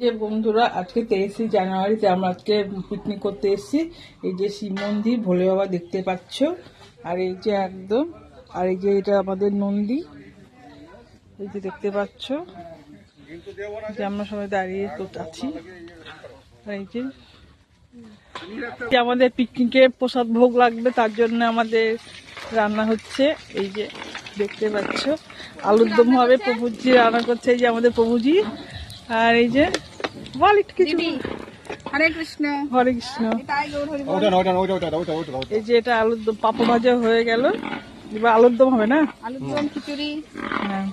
যে বন্ধুরা, আজকে তেইশে জানুয়ারিতে আমরা আজকে পিকনিক করতে এসেছি। এই যে শিব মন্দির, ভোলে বাবা দেখতে পাচ্ছ। আর এই যে একদম, আর এই যে এটা আমাদের নন্দী। এই যে দেখতে পাচ্ছ। যে আমরা সবাই দাঁড়িয়ে আছি। আর এই যে আমাদের পিকনিকে প্রসাদ ভোগ লাগবে, তার জন্য আমাদের রান্না হচ্ছে। এই যে দেখতে পাচ্ছ আলুর দম হবে, প্রভুজি রান্না করছে। এই যে আমাদের প্রভুজি। আর এই যে বল একটু কিছু হরে কৃষ্ণ। হরে কৃষ্ণ। এই যে এটা আলুর দম পাপা ভাজা হয়ে গেল। এবার আলুর দম হবে না? আলুর দম খিচুড়ি। হ্যাঁ।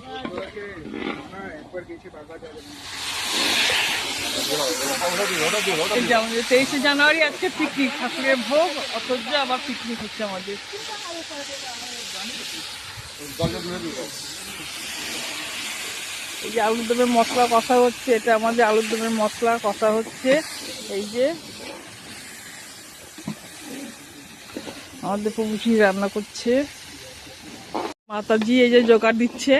আমাদের তেইশে জানুয়ারি আজকে পিকনিক ঠাকুরের ভোগ অথচ আবার পিকনিক হচ্ছে আমাদের। এই যে আলুর দমের মশলা কষা হচ্ছে এটা আমাদের আলুর দমের মশলা কষা হচ্ছে। এই যে আমাদের প্রভুজি রান্না করছে। মাতাজি এই যে জোগাড় দিচ্ছে।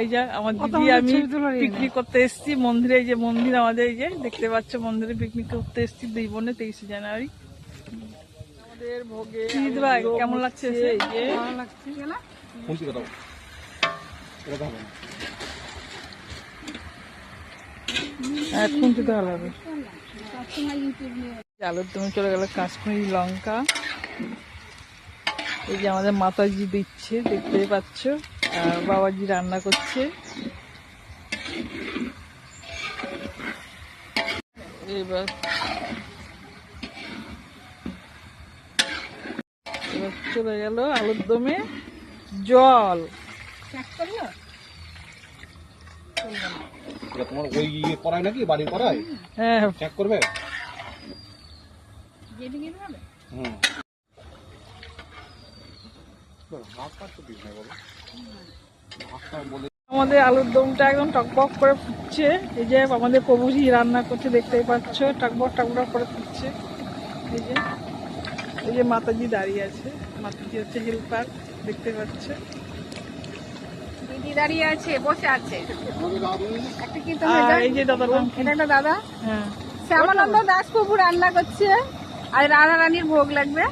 এই যে আমার দিদি আমি পিকনিক করতে এসেছি মন্দিরে এই যে মন্দির আমাদের এই যে দেখতে পাচ্ছ মন্দিরে পিকনিক করতে এসেছি দুই বোনে তেইশে জানুয়ারি। আমাদের ভোগে ভাই কেমন লাগছে এই যে। না এখন তো হবে আলুর চলে লঙ্কা। এই যে আমাদের মাতাজি দিচ্ছে, দেখতেই পাচ্ছ, আর বাবাজি রান্না করছে। এবার এবার চলে গেল আলুর দমে জল। তোমার ওই ইয়ে করায় নাকি? বাড়ির করায় হ্যাঁ। চেক করবে? হুম। আমাদের আলুর দমটা একদম টকবক করে ফুটছে। এই যে আমাদের প্রভুজি রান্না করছে দেখতেই পাচ্ছ। টকবক টকবক করে ফুটছে। এই যে এই যে মাতাজি দাঁড়িয়ে আছে। মাতাজি হচ্ছে হেল্পার দেখতে পাচ্ছ। দিদি দাঁড়িয়ে আছে বসে আছে। একটা আর হয়ে যায়। এই যে দাদা এটা একটা দাদা। হ্যাঁ। শ্যামানন্দ দাস প্রভু রান্না করছে আর রাধা রানীর ভোগ লাগবে।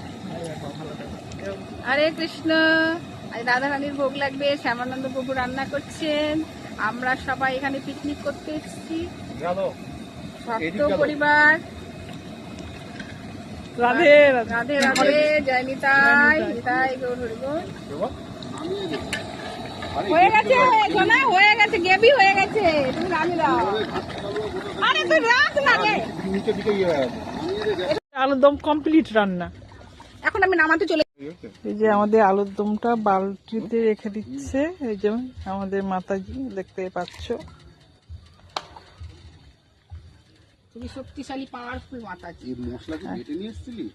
হরে কৃষ্ণ। আজ রাধা রানীর ভোগ লাগবে শ্যামানন্দ প্রভু রান্না করছেন। আমরা সবাই এখানে পিকনিক করতে এসেছি। ভক্ত পরিবার। রাধে রাধে রাধে। জয় নিতাই। নিতাই। গৌর হরি বল। দেবো আরে হয়ে গেছে সোনা হয়ে গেছে গেবি হয়ে গেছে তুমি রানি দাও। আরে তুই রাখ আলুর দম কমপ্লিট রান্না। এখন আমি নামাতে চলে এই এই যে আমাদের আলুর দমটা বালতিতে রেখে দিচ্ছে এই যে আমাদের মাতাজি দেখতে পাচ্ছ। তুমি শক্তিশালী পাওয়ারফুল মাতা এই মশলা কি বেটে নিয়ে এসেছিলি?